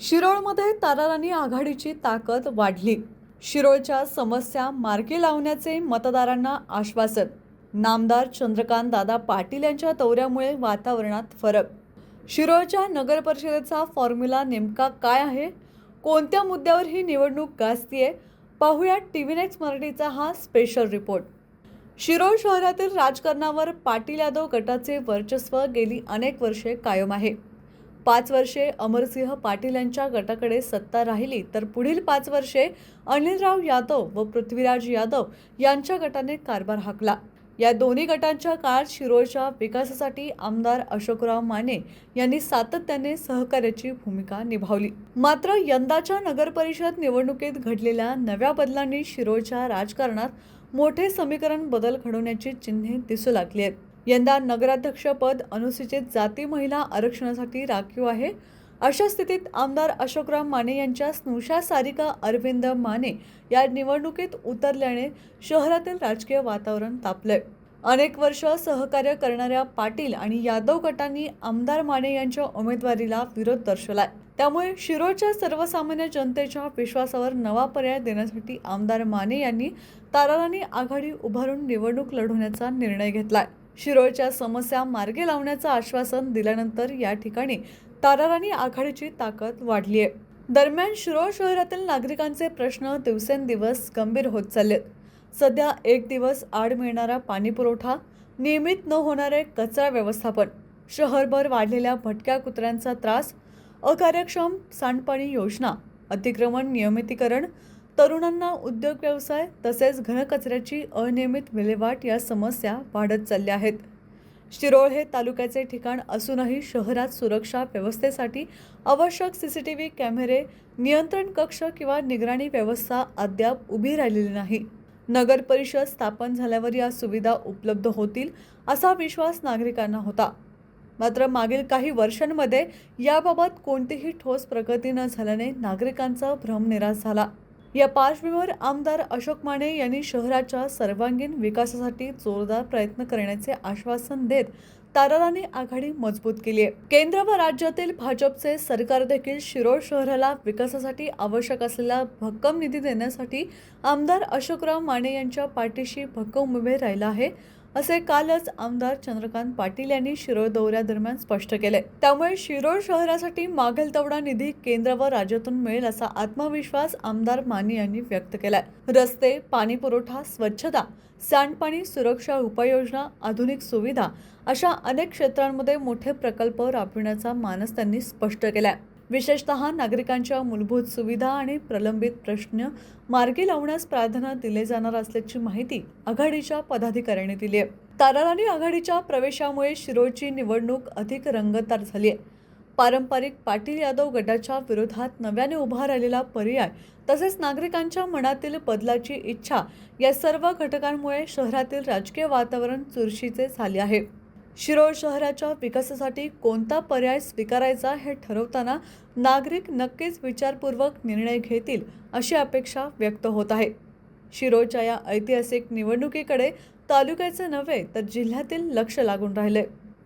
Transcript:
शिरोळमध्ये ताराराणी आघाडीची ताकद वाढली. शिरोळच्या समस्या मार्गी लावण्याचे मतदारांना आश्वासन. नामदार चंद्रकांत दादा पाटील यांच्या दौऱ्यामुळे वातावरणात फरक. शिरोळच्या नगर परिषदेचा फॉर्म्युला नेमका काय आहे? कोणत्या मुद्द्यावर ही निवडणूक गाजतीये? पाहूया टी व्ही नेक्स्ट मराठीचा हा स्पेशल रिपोर्ट शिरोळ शहरातील राजकारणावर पाटील यादव गटाचे वर्चस्व गेली अनेक वर्षे कायम आहे. पाच वर्षे अमरसिंह पाटील यांच्या गटाकडे सत्ता राहिली तर पुढील पाच वर्षे अनिलराव यादव व पृथ्वीराज यादव यांच्या गटाने कारभार हाकला. या दोन्ही गटांच्या काळात शिरोळच्या विकासासाठी आमदार अशोकराव माने यांनी सातत्याने सहकार्याची भूमिका निभावली. मात्र यंदाच्या नगरपरिषद निवडणुकीत घडलेल्या नव्या बदलांनी शिरोळच्या राजकारणात मोठे समीकरण बदल घडवण्याची चिन्हे दिसू लागली आहेत. यंदा नगराध्यक्षपद अनुसूचित जाती महिला आरक्षणासाठी राखीव आहे. अशा स्थितीत आमदार अशोकराव माने यांच्या स्नुषा सारिका अरविंद माने या निवडणुकीत उतरल्याने शहरातील राजकीय वातावरण तापलंय. अनेक वर्ष सहकार्य करणाऱ्या पाटील आणि यादव गटांनी आमदार माने यांच्या उमेदवारीला विरोध दर्शवलाय. त्यामुळे शिरोच्या सर्वसामान्य जनतेच्या विश्वासावर नवा पर्याय देण्यासाठी आमदार माने यांनी ताराराणी आघाडी उभारून निवडणूक लढवण्याचा निर्णय घेतलाय. शिरोळच्या समस्या मार्गे लावण्याचं आश्वासन दिल्यानंतर या ठिकाणी ताराराणी आघाडीची ताकद वाढली आहे दरम्यान शिरोळ शहरातील नागरिकांचे प्रश्न दिवसेंदिवस गंभीर होत चाललेत. सध्या एक दिवस आड मिळणारा पाणीपुरवठा नियमित न होणारे कचरा व्यवस्थापन शहरभर वाढलेल्या भटक्या कुत्र्यांचा त्रास अकार्यक्षम सांडपाणी योजना अतिक्रमण नियमितीकरण तरुणांना उद्योग व्यवसाय तसेच घनकचऱ्याची अनियमित विल्हेवाट या समस्या वाढत चालल्या आहेत. शिरोळ हे तालुक्याचे ठिकाण असूनही शहरात सुरक्षा व्यवस्थेसाठी आवश्यक सी सी टी व्ही कॅमेरे नियंत्रण कक्ष किंवा निगराणी व्यवस्था अद्याप उभी राहिलेली नाही. नगर परिषद स्थापन झाल्यावर या सुविधा उपलब्ध होतील असा विश्वास नागरिकांना होता. मात्र मागील काही वर्षांमध्ये याबाबत कोणतीही ठोस प्रगती न झाल्याने नागरिकांचा भ्रम निराश झाला. या पार्श्वभूमीवर आमदार अशोक माने यांनी शहराच्या सर्वांगीण विकासासाठी जोरदार प्रयत्न करण्याचे आश्वासन देत ताराराने आघाडी मजबूत केली आहे. केंद्र व राज्यातील भाजपचे सरकार देखील शिरोळ शहराला विकासासाठी आवश्यक असलेला भक्कम निधी देण्यासाठी आमदार अशोकराव माने यांच्या पाठीशी भक्कम उभे राहिला आहे. असे कालच आमदार चंद्रकांत पाटील यांनी शिरोळ दौऱ्यादरम्यान स्पष्ट केले. त्यामुळे शिरोळ शहरासाठी मागेल तेवढा निधी केंद्र व राज्यातून मिळेल असा आत्मविश्वास आमदार माने यांनी व्यक्त केलाय. रस्ते पाणी पुरवठा स्वच्छता सांडपाणी सुरक्षा उपाययोजना आधुनिक सुविधा अशा अनेक क्षेत्रांमध्ये मोठे प्रकल्प राबविण्याचा मानस त्यांनी स्पष्ट केलाय. विशेषतः नागरिकांच्या मूलभूत सुविधा आणि प्रलंबित प्रश्न मार्गी लावण्यास प्राधान्य दिले जाणार असल्याची माहिती आघाडीच्या पदाधिकाऱ्यांनी दिली आहे. ताराराणी आघाडीच्या प्रवेशामुळे शिरोळची निवडणूक अधिक रंगतदार झाली आहे. पारंपरिक पाटील यादव गटाच्या विरोधात नव्याने उभा राहिलेला पर्याय तसेच नागरिकांच्या मनातील बदलाची इच्छा या सर्व घटकांमुळे शहरातील राजकीय वातावरण चुरशीचे झाले आहे. शिरोळ शहराच्या विकासासाठी कोणता पर्याय स्वीकारायचा हे ठरवताना नागरिक नक्कीच विचारपूर्वक निर्णय घेतील अशी अपेक्षा व्यक्त होत आहे. शिरोळच्या या ऐतिहासिक निवडणुकीकडे तालुक्याचे नव्हे तर जिल्ह्यातील लक्ष लागून राहिले.